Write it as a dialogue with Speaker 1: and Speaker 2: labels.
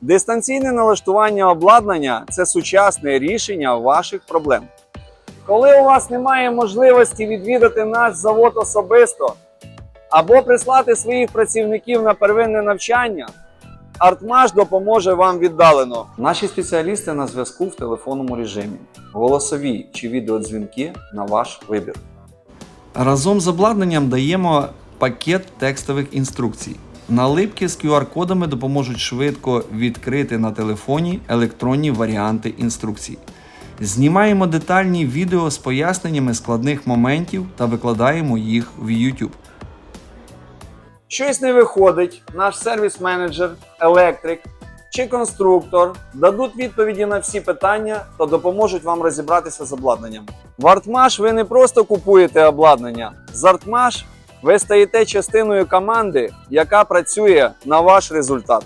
Speaker 1: Дистанційне налаштування обладнання це сучасне рішення ваших проблем. Коли у вас немає можливості відвідати наш завод особисто або прислати своїх працівників на первинне навчання, Артмаш допоможе вам віддалено. Наші спеціалісти на зв'язку в телефонному режимі, голосові чи відеодзвінки на ваш вибір. Разом з обладнанням даємо пакет текстових інструкцій. Налипки з QR-кодами допоможуть швидко відкрити на телефоні електронні варіанти інструкцій. Знімаємо детальні відео з поясненнями складних моментів та викладаємо їх в YouTube. Щось не виходить, наш сервіс-менеджер, електрик чи конструктор дадуть відповіді на всі питання та допоможуть вам розібратися з обладнанням. В Артмаш ви не просто купуєте обладнання. З Артмаш ви стаєте частиною команди, яка працює на ваш результат.